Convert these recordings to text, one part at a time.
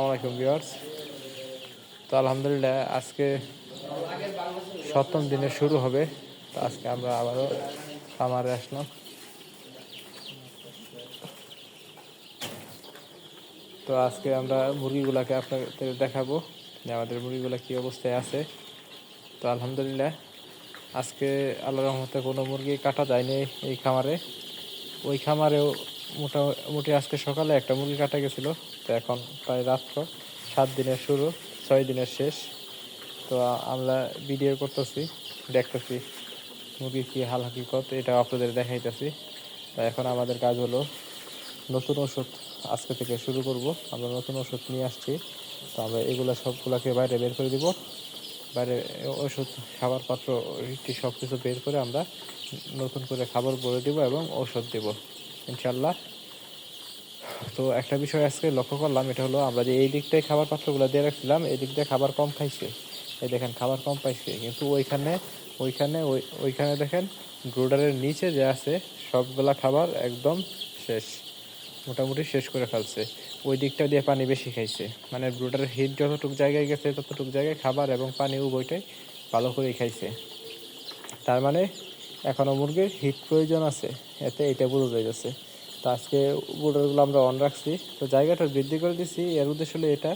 আসসালামাইকুম তো আলহামদুলিল্লাহ আজকে সপ্তম দিনে শুরু হবে। তো আজকে আমরা আবারও খামারে আসলাম। তো আজকে আমরা মুরগিগুলাকে আপনাদের দেখাবো যে আমাদের মুরগিগুলা কী অবস্থায় আছে। তো আলহামদুলিল্লাহ আজকে আল্লাহ রহমতে কোনো মুরগি কাটা যায়নি এই খামারে। ওই খামারেও মোটামুটি আজকে সকালে একটা মুরগি কাটা গেছিল, তো এখন প্রায় রাত্র সাত দিনের শুরু, ছয় দিনের শেষ। তো আমরা ভিডিও করতেছি, দেখতেছি মুরগি কি হাল হাকিকত, এটা আপনাদের দেখাইতেছি। তো এখন আমাদের কাজ হলো নতুন ওষুধ আজকে থেকে শুরু করব। আমরা নতুন ওষুধ নিয়ে আসছি, তো আমরা এগুলো সবগুলোকে বাইরে বের করে দিব। বাইরে ওষুধ খাবার পাত্র সব কিছু বের করে আমরা নতুন করে খাবার বলে দিব এবং ঔষধ দেব। ইনশাল্লাহ তো একটা বিষয় আজকে লক্ষ্য করলাম, এটা হলো আমরা যে এই দিকটায় খাবার পাত্রগুলো দিয়ে রাখছিলাম, এই দিক দিয়ে খাবার কম খাইছে। এই দেখেন, খাবার কম পাইছে। কিন্তু ওইখানে ওইখানে, ওই, ওইখানে দেখেন ব্রোডারের নিচে যে আছে, সবগুলা খাবার একদম শেষ, মোটামুটি শেষ করে ফেলছে। ওই দিকটা দিয়ে পানি বেশি খাইছে। মানে ব্রোডারের হিট যতটুকু জায়গায় গেছে, ততটুকু জায়গায় খাবার এবং পানি উভয়টাই ভালো করেই খাইছে। তার মানে এখনও মুরগির হিট প্রয়োজন আছে, এতে এটা বোঝা যাচ্ছে তো আজকে বোর্ডারগুলো আমরা অন রাখছি। তো জায়গাটা বৃদ্ধি করে দিচ্ছি এর উদ্দেশ্য হলো এটা,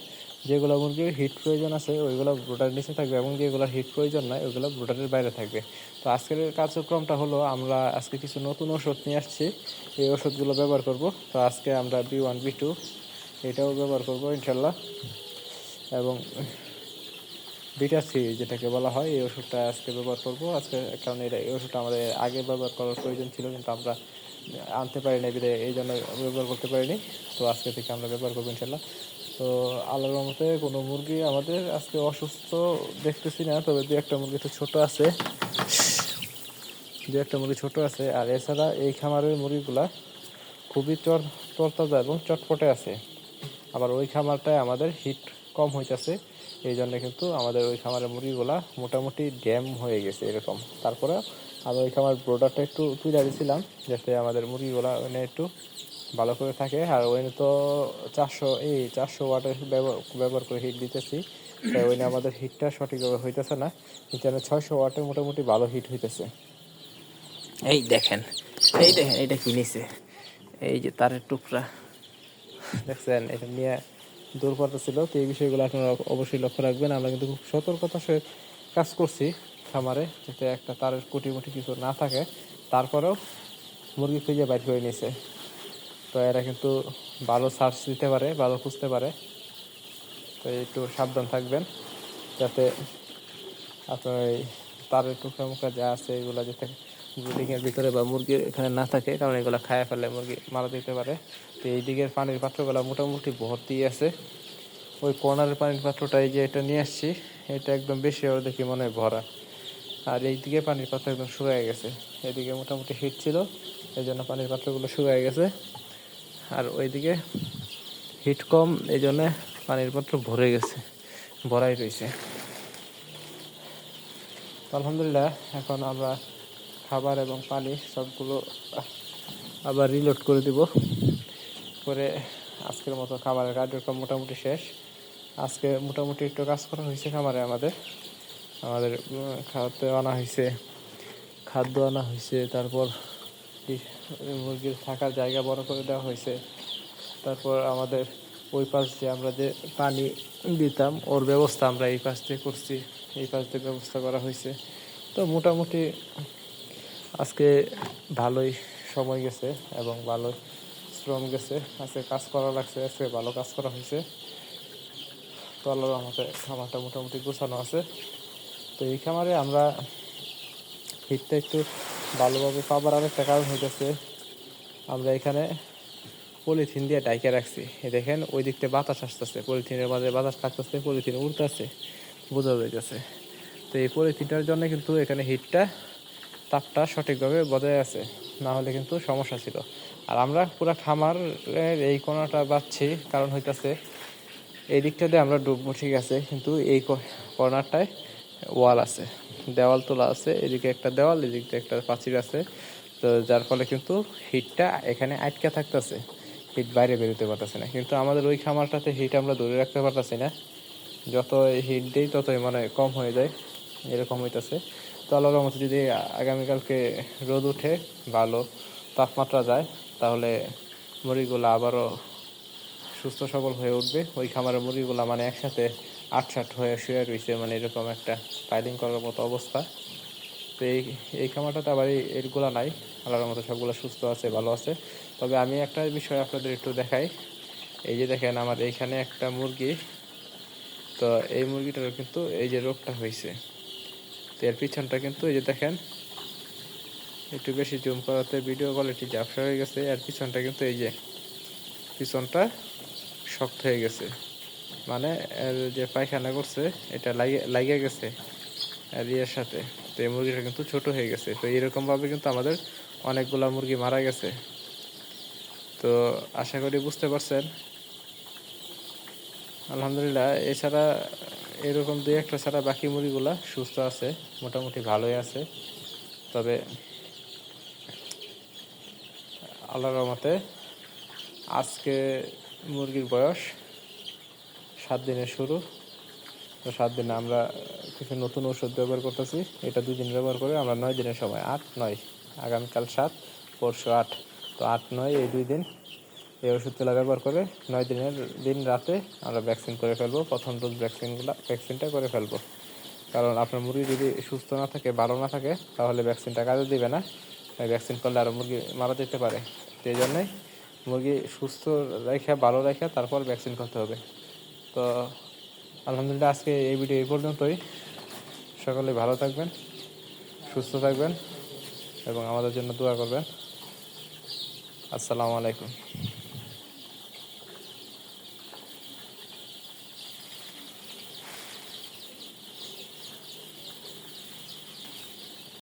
যেগুলো মুরগির হিট প্রয়োজন আছে, ওইগুলো ব্রোডারের নিচে থাকবে এবং যেগুলো হিট প্রয়োজন নয় ওইগুলো ব্রোডারের বাইরে থাকবে। তো আজকের কার্যক্রমটা হলো, আমরা আজকে কিছু নতুন ওষুধ নিয়ে আসছি। এই ওষুধগুলো ব্যবহার করব। তো আজকে আমরা বি ওয়ান বি টু এটাও ব্যবহার করব ইনশাল্লাহ এবং বিটা সি যেটাকে বলা হয়, এই ওষুধটা আজকে ব্যবহার করব। আজকে কারণ এটা, এই ওষুধটা আমাদের আগে ব্যবহার করার প্রয়োজন ছিল, কিন্তু আমরা আনতে পারিনি বিধায় এই জন্য ব্যবহার করতে পারিনি। তো আজকে থেকে আমরা ব্যবহার করব ইনশাল্লাহ। তো আল্লাহর মতে কোনো মুরগি আমাদের আজকে অসুস্থ দেখতেছি না, তবে দু একটা মুরগি তো ছোট আছে। দু একটা মুরগি ছোট আছে, আর এছাড়া এই খামারের মুরগিগুলা খুবই চর, তরতাজা এবং চটপটে আছে। আবার ওই খামারটায় আমাদের হিট কম হইতেছে। এই জন্য কিন্তু আমাদের ওই খামারের মুরগিগুলা মোটামুটি ড্যাম হয়ে গেছে এরকম। তারপরে আমি ওই খামার ব্রোডারটা একটু তুলে দিয়েছিলাম যাতে আমাদের মুরগিগুলা ওখানে একটু ভালো করে থাকে। আর ওইখানে তো চারশো এই চারশো ওয়াটের ব্যবহার ব্যবহার করে হিট দিতেছি। তাই ওইখানে আমাদের হিটটা সঠিকভাবে হইতেছে না। এখানে ছয়শো ওয়াটে মোটামুটি ভালো হিট হইতেছে। এই দেখেন এই দেখেন এটা কি নিছে? এই যে তারের টুকরা। দেখছেন এটা নিয়ে দুর্বলতা ছিল তো এই বিষয়গুলো আপনারা অবশ্যই লক্ষ্য রাখবেন। আমরা কিন্তু খুব সতর্কতা সহিত কাজ করছি খামারে, যাতে একটা তারের কুটি মুটি কিছু না থাকে। তারপরেও মুরগি খুঁজে বাইর করে নিয়েছে। তো এরা কিন্তু ভালো সার্চ দিতে পারে, ভালো খুঁজতে পারে। তো একটু সাবধান থাকবেন, যাতে আপনার এই তারের টুকরা মুখা যা আছে এগুলো যাতে ব্রিডিংয়ের ভিতরে বা মুরগির এখানে না থাকে, কারণ এগুলো খায় ফেলে মুরগি মারা দিতে পারে। তো এই দিকের পানির পাত্রগুলো মোটামুটি ভর্তি আছে। ওই কর্নারের পানির পাত্রটা এই যে এটা নিয়ে আসছি, এটা একদম বেশি ওর দেখি মনে হয় ভরা। আর এই দিকে পানির পাত্র একদম শুকায় গেছে। এদিকে মোটামুটি হিট ছিল এই জন্য পানির পাত্রগুলো শুকায় গেছে। আর ওইদিকে হিট কম এই জন্যে পানির পাত্র ভরে গেছে, ভরাই রয়েছে তো আলহামদুলিল্লাহ, এখন আমরা খাবার এবং পানি সবগুলো আবার রিলোড করে দিব। করে আজকের মতো খাবারের কার্যক্রম মোটামুটি শেষ। আজকে মোটামুটি একটু কাজ করা হয়েছে খামারে আমাদের। আমাদের খাওয়াতে আনা হয়েছে, খাদ্য আনা হয়েছে, তারপর মুরগির থাকার জায়গা বড় করে দেওয়া হয়েছে। তারপর আমাদের ওই পাশ দিয়ে আমরা যে পানি দিতাম, ওর ব্যবস্থা আমরা এই পাশ দিয়ে করছি, এই পাশ দিয়ে ব্যবস্থা করা হয়েছে। তো মোটামুটি আজকে ভালোই সময় গেছে এবং ভালো শ্রম গেছে, আজকে কাজ করা লাগছে, আজকে ভালো কাজ করা হয়েছে। তো আল্লাহর আমাদের খামারটা মোটামুটি গোছানো আছে। তো এই খামারে আমরা হিটটা একটু ভালোভাবে পাবার আরেকটা কারণ হইতেছে, আমরা এখানে পলিথিন দিয়ে ডাইকে রাখছি। দেখেন, ওই দিকতে বাতাস আসতেছে। পলিথিনের মাঝে বাতাস থাকতেছে পলিথিন উড়তেছে, বোঝা যাইতেছে। তো এই পলিথিনটার জন্য কিন্তু এখানে হিটটা তাপটা সঠিকভাবে বজায় আছে। না হলে কিন্তু সমস্যা ছিল। আর আমরা পুরো খামারের এই কোনাটা বাচ্ছি কারণ হইতাছে এই দিকটা দিয়ে আমরা ডুববো ঠিক আছে কিন্তু এই কর্নারটায় ওয়াল আছে। দেওয়াল তোলা আছে, এদিকে একটা দেওয়াল, এদিকে একটা প্রাচীর আছে। তো যার ফলে কিন্তু হিটটা এখানে আটকে থাকতেছে। হিট বাইরে বেরোতে পারতেছে না। কিন্তু আমাদের ওই খামারটাতে হিট আমরা ধরে রাখতে পারতেছি না। যত হিট দিই, ততই মানে কম হয়ে যায়। এরকম হইতেছে। তো আল্লাহর রহমতে যদি আগামীকালকে রোদ উঠে ভালো তাপমাত্রা যায়, তাহলে মুরগিগুলো আবারও সুস্থ সবল হয়ে উঠবে। ওই খামারের মুরগিগুলো মানে একসাথে আটসাট হয়ে শুয়ে রয়েছে মানে এরকম একটা পাইলিং করার মতো অবস্থা। তো এই এই খামারটাতে আবার এই, এরগুলো নাই। আল্লাহর মতো সবগুলো সুস্থ আছে, ভালো আছে। তবে আমি একটা বিষয় আপনাদের একটু দেখাই। এই যে দেখেন আমার এইখানে একটা মুরগি। তো এই মুরগিটার কিন্তু এই যে রোগটা হয়েছে। তো এর পিছনটা কিন্তু এই যে দেখেন, একটু বেশি জুম করাতে ভিডিও কোয়ালিটি ঝাপসা হয়ে গেছে। আর পিছনটা কিন্তু এই যে, পিছনটা শক্ত হয়ে গেছে। মানে এর যে পায়খানা করছে, এটা লাগে, লাগিয়ে গেছে আর ইয়ের সাথে। তো এই মুরগিটা কিন্তু ছোট হয়ে গেছে। তো এরকম ভাবে কিন্তু আমাদের অনেকগুলা মুরগি মারা গেছে। তো আশা করি বুঝতে পারছেন। আলহামদুলিল্লাহ, এছাড়া এরকম দুই একটা ছাড়া বাকি মুরগিগুলা সুস্থ আছে, মোটামুটি ভালোই আছে। তবে আল্লাহর রহমতে আজকে মুরগির বয়স সাত দিনের শুরু। তো সাত দিনে আমরা কিছু নতুন ওষুধ ব্যবহার করতেছি। এটা দুই দিন ব্যবহার করে আমরা নয় দিনের সময়, আট, নয়, আগামীকাল সাত, পরশু আট। তো আট, নয়, এই দুই দিন এই ওষুধগুলো ব্যবহার করে নয় দিনের দিন রাতে আমরা ভ্যাকসিন করে ফেলব। প্রথম ডোজ ভ্যাকসিনগুলো ভ্যাকসিনটা করে ফেলব। কারণ আপনার মুরগি যদি সুস্থ না থাকে, ভালো না থাকে, তাহলে ভ্যাকসিনটা কাজে দিবে না। ভ্যাকসিন করলে আরও মুরগি মারা যেতে পারে। এই জন্যই মুরগি সুস্থ রেখে, ভালো রেখে তারপর ভ্যাকসিন করতে হবে। তো আলহামদুলিল্লাহ আজকে এই ভিডিও এই পর্যন্তই। সকলে ভালো থাকবেন, সুস্থ থাকবেন এবং আমাদের জন্য দোয়া করবেন। আসসালামু আলাইকুম।